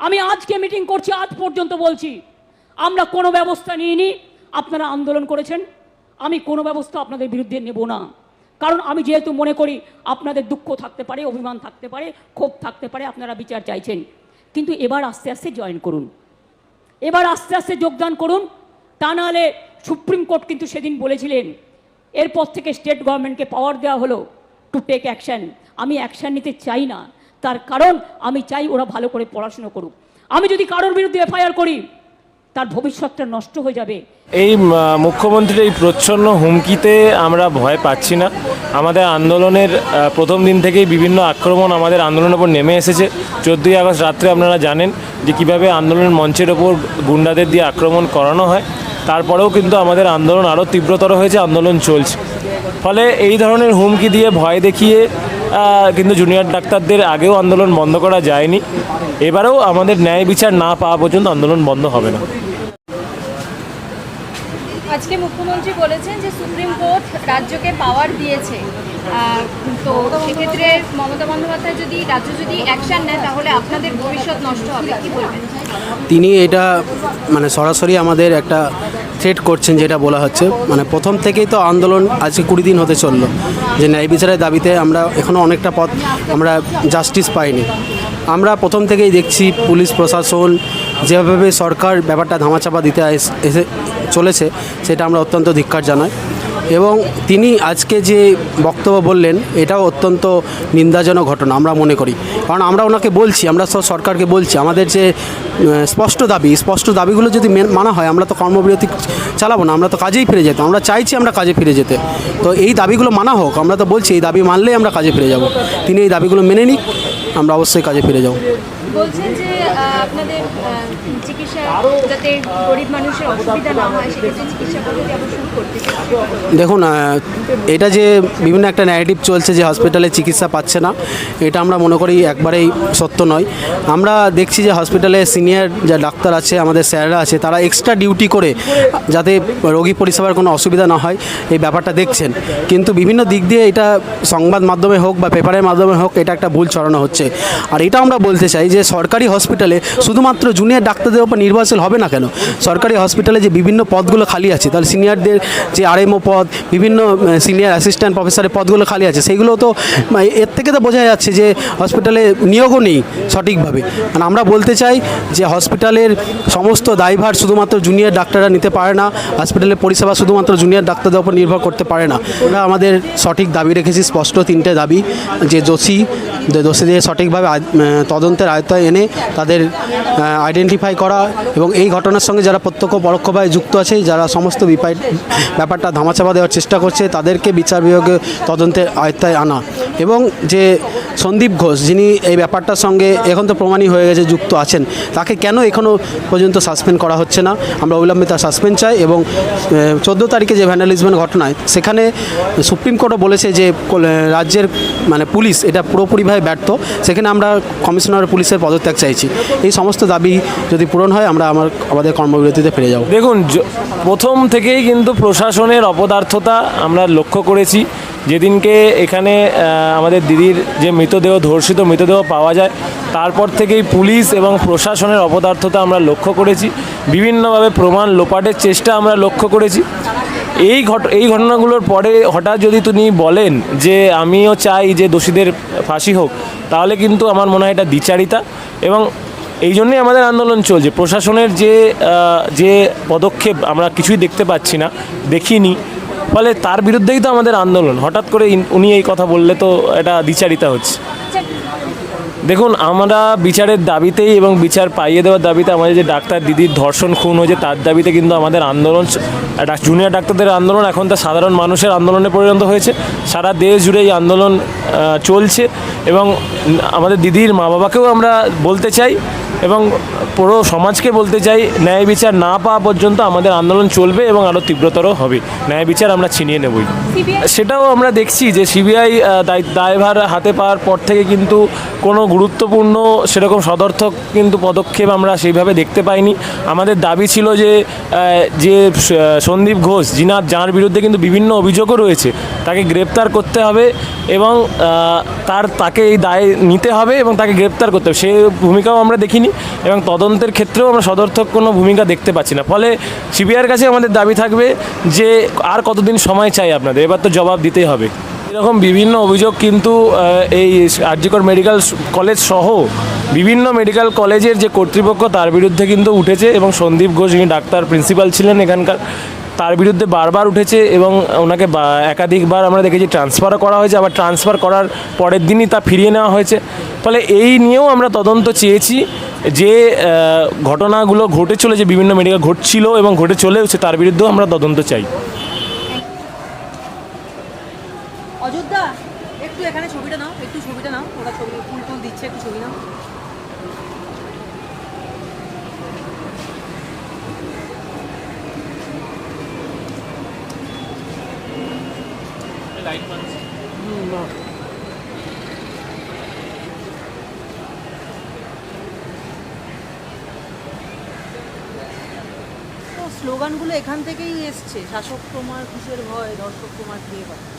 আমি আজকে মিটিং করছি, আজ পর্যন্ত বলছি, আমরা কোনো ব্যবস্থা নিইনি। আপনারা আন্দোলন করেছেন, আমি কোনো ব্যবস্থা আপনাদের বিরুদ্ধে নেব না। কারণ আমি যেহেতু মনে করি, আপনাদের দুঃখ থাকতে পারে, অভিমান থাকতে পারে, ক্ষোভ থাকতে পারে, আপনারা বিচার চাইছেন। কিন্তু এবার আস্তে আস্তে জয়েন করুন। এবার আস্তে আস্তে যোগদান করুন। তা নাহলে সুপ্রিম কোর্ট কিন্তু সেদিন বলেছিলেন, এরপর থেকে স্টেট গভর্নমেন্টকে পাওয়ার দেওয়া হলো টু টেক অ্যাকশন আমি অ্যাকশন নিতে চাই না। তার কারণ আমি চাই ওরা ভালো করে পড়াশুনো করুক। আমি যদি কারোর বিরুদ্ধে এফআইআর করি, তার ভবিষ্যৎটা নষ্ট হয়ে যাবে। এই মুখ্যমন্ত্রীর এই প্রচ্ছন্ন হুমকিতে আমরা ভয় পাচ্ছি না। আমাদের আন্দোলনের প্রথম দিন থেকেই বিভিন্ন আক্রমণ আমাদের আন্দোলনের উপর নেমে এসেছে। চোদ্দোই আগস্ট রাত্রে আপনারা জানেন যে কীভাবে আন্দোলনের মঞ্চের ওপর গুন্ডাদের দিয়ে আক্রমণ করানো হয়। তারপরেও কিন্তু আমাদের আন্দোলন আরও তীব্রতর হয়েছে, আন্দোলন চলছে। ফলে এই ধরনের হুমকি দিয়ে ভয় দেখিয়ে কিন্তু জুনিয়র ডাক্তারদের আগেও আন্দোলন বন্ধ করা যায়নি। এবারেও আমাদের ন্যায় বিচার না পাওয়া পর্যন্ত আন্দোলন বন্ধ হবে না। আজকে মুখ্যমন্ত্রী বলেছেন যে সুপ্রিম কোর্ট রাজ্যকে পাওয়ার দিয়েছে। তো সেক্ষেত্রে মমতা বন্দ্যোপাধ্যায় যদি রাজ্য যদি অ্যাকশন নেয় তাহলে আপনাদের ভবিষ্যৎ নষ্ট হবে কি বলবেন? তিনি এটা মানে সরাসরি আমাদের একটা থ্রেট করছেন যেটা বলা হচ্ছে। মানে প্রথম থেকেই তো আন্দোলন আজকে কুড়ি দিন হতে চলল। যে ন্যায় বিচারের দাবিতে আমরা এখনও অনেকটা পথ আমরা জাস্টিস পাইনি। আমরা প্রথম থেকেই দেখছি পুলিশ প্রশাসন যেভাবে সরকার ব্যাপারটা ধামাচাপা দিতে এসে চলেছে, সেটা আমরা অত্যন্ত ধিক্কার জানাই। এবং তিনি আজকে যে বক্তব্য বললেন, এটাও অত্যন্ত নিন্দাজনক ঘটনা আমরা মনে করি। কারণ আমরা ওনাকে বলছি, আমরা সব সরকারকে বলছি, আমাদের যে স্পষ্ট দাবি, স্পষ্ট দাবিগুলো যদি মেন- হয়, আমরা তো কর্মবিরতি চালাবো না, আমরা তো কাজেই ফিরে যেতাম আমরা চাইছি আমরা কাজে ফিরে যেতে। তো এই দাবিগুলো মানা হোক, আমরা তো বলছি এই দাবি মানলেই আমরা কাজে ফিরে যাব। তিনি এই দাবিগুলো মেনে নিক, আমরা অবশ্যই কাজে ফিরে যাব। বলছেন যে আপনাদের দেখুন এটা যে বিভিন্ন একটা ন্যারেটিভ চলছে যে হসপিটালে চিকিৎসা পাচ্ছে না, এটা আমরা মনে করি একবারেই সত্য নয়। আমরা দেখছি যে হসপিটালে সিনিয়র যা ডাক্তার আছে, আমাদের স্যাররা আছে, তারা এক্সট্রা ডিউটি করে যাতে রোগী পরিষেবার কোনো অসুবিধা না হয়, এই ব্যাপারটা দেখছেন। কিন্তু বিভিন্ন দিক দিয়ে এটা সংবাদ মাধ্যমে হোক বা পেপারের মাধ্যমে হোক, এটা একটা ভুল ছড়ানো হচ্ছে। আর এটা আমরা বলতে চাই যে সরকারি হসপিটালে শুধুমাত্র জুনিয়র ডাক্তারদের উপর নির্ভরশীল হবে না কেন? সরকারি হসপিটালে যে বিভিন্ন পদগুলো খালি আছে, তাহলে সিনিয়রদের যে আরএমও পদ, বিভিন্ন সিনিয়র অ্যাসিস্ট্যান্ট প্রফেসরের পদগুলো খালি আছে সেইগুলো তো এর থেকে তো বোঝা যাচ্ছে যে হসপিটালে নিয়োগও নেই সঠিকভাবে। মানে আমরা বলতে চাই যে হসপিটালের সমস্ত দায়ভার শুধুমাত্র জুনিয়র ডাক্তাররা নিতে পারে না হসপিটালের পরিষেবা শুধুমাত্র জুনিয়র ডাক্তারদের উপর নির্ভর করতে পারে না। আমরা আমাদের সঠিক দাবি রেখেছি, স্পষ্ট তিনটে দাবি, যে যে দোষীদের সঠিকভাবে তদন্তের আয়ত্তায় এনে তাদের আইডেন্টিফাই করা এবং এই ঘটনার সঙ্গে যারা প্রত্যক্ষ পরোক্ষভাবে যুক্ত আছে, যারা সমস্ত ব্যাপারটা ধামাচাপা দেওয়ার চেষ্টা করছে, তাদেরকে বিচার বিভাগে তদন্তের আয়ত্তায় আনা। এবং যে সন্দীপ ঘোষ, যিনি এই ব্যাপারটার সঙ্গে এখন তো প্রমাণই হয়ে গেছে, যুক্ত আছেন, তাকে কেন এখনও পর্যন্ত সাসপেন্ড করা হচ্ছে না? আমরা অবিলম্বে তার সাসপেন্ড চাই এবং চোদ্দ তারিখে যে ভ্যান্ডালিজমের ঘটনায়, সেখানে সুপ্রিম কোর্টও বলেছে যে রাজ্যের মানে পুলিশ এটা পুরোপুরিভাবে ব্যর্থ। সেখানে আমরা কমিশনার পুলিশের পদত্যাগ চাইছি। এই সমস্ত দাবি যদি পূরণ হয়, আমরা আমার, আমাদের কর্মবিরতিতে ফিরে যাব। দেখুন প্রথম থেকেই কিন্তু প্রশাসনের অপদার্থতা আমরা লক্ষ্য করেছি। যেদিনকে এখানে আমাদের দিদির যে মৃতদেহ, ধর্ষিত মৃতদেহ পাওয়া যায়, তারপর থেকেই পুলিশ এবং প্রশাসনের অপদার্থতা আমরা লক্ষ্য করেছি। বিভিন্নভাবে প্রমাণ লোপাটের চেষ্টা আমরা লক্ষ্য করেছি। এই ঘট, এই ঘটনাগুলোর পরে হঠাৎ যদি তিনি বলেন যে, আমিও চাই যে দোষীদের ফাঁসি হোক তাহলে কিন্তু আমার মনে হয় এটা দ্বিচারিতা এবং এই জন্যই আমাদের আন্দোলন চলছে। প্রশাসনের যে যে পদক্ষেপ আমরা কিছুই দেখতে পাচ্ছি না, দেখিনি। ফলে তার বিরুদ্ধেই তো আমাদের আন্দোলন। হঠাৎ করে উনি এই কথা বললে তো এটা দ্বিচারিতা হচ্ছে। দেখুন, আমরা বিচারের দাবিতেই এবং বিচার পাইয়ে দেওয়ার দাবিতে আমাদের যে ডাক্তার দিদির ধর্ষণ খুন হয়েছে, তার দাবিতে কিন্তু আমাদের আন্দোলন জুনিয়র ডাক্তারদের আন্দোলন এখন তা সাধারণ মানুষের আন্দোলনে পরিণত হয়েছে। সারা দেশ জুড়ে এই আন্দোলন চলছে এবং আমাদের দিদির মা বাবাকেও আমরা বলতে চাই এবং পুরো সমাজকে বলতে চাই ন্যায় বিচার না পাওয়া পর্যন্ত আমাদের আন্দোলন চলবে এবং আরও তীব্রতর হবে। ন্যায় বিচার আমরা ছিনিয়ে নেবই। সেটাও আমরা দেখছি যে সিবিআই দায়ভার হাতে পাওয়ার পর থেকে কিন্তু কোনো গুরুত্বপূর্ণ সেরকম সদর্থক কিন্তু পদক্ষেপ আমরা সেইভাবে দেখতে পাইনি। আমাদের দাবি ছিল যে যে সন্দীপ ঘোষ যিনার যার বিরুদ্ধে কিন্তু বিভিন্ন অভিযোগও রয়েছে তাকে গ্রেপ্তার করতে হবে এবং তার, তাকে এই দায় নিতে হবে এবং তাকে গ্রেপ্তার করতে হবে। সে ভূমিকাও আমরা দেখিনি এবং তদন্তের ক্ষেত্রেও আমরা সদর্থক কোনো ভূমিকা দেখতে পাচ্ছি না। ফলে সিবিআইয়ের কাছে আমাদের দাবি থাকবে যে আর কতদিন সময় চাই আপনাদের? এবার তো জবাব দিতেই হবে। এরকম বিভিন্ন অভিযোগ কিন্তু এই আরজিকর মেডিকেল কলেজ সহ বিভিন্ন মেডিকেল কলেজের যে কর্তৃপক্ষ তার বিরুদ্ধে কিন্তু উঠেছে এবং সন্দীপ ঘোষ, যিনি ডাক্তার, প্রিন্সিপাল ছিলেন এখানকার। তার বিরুদ্ধে বারবার উঠেছে এবং ওনাকে একাধিকবার আমরা দেখেছি ট্রান্সফারও করা হয়েছে, আবার ট্রান্সফার করার পরের দিনই তা ফিরিয়ে নেওয়া হয়েছে। ফলে এই নিয়েও আমরা তদন্ত চেয়েছি যে ঘটনাগুলো ঘটে চলেছে, বিভিন্ন মেডিকেল ঘটছিল এবং ঘটে চলেওছে, তার বিরুদ্ধেও আমরা তদন্ত চাই। অযোধ্যা, একটু এখানে ছবিটা নাও, একটু ছবিটা নাও, ওরা ছবি ফুল টুল দিচ্ছে, একটু ছবি নাও। তো স্লোগানগুলো এখান থেকেই এসছে শাসক তোমার কিসের ভয় দর্শক তোমার দিয়ে হয়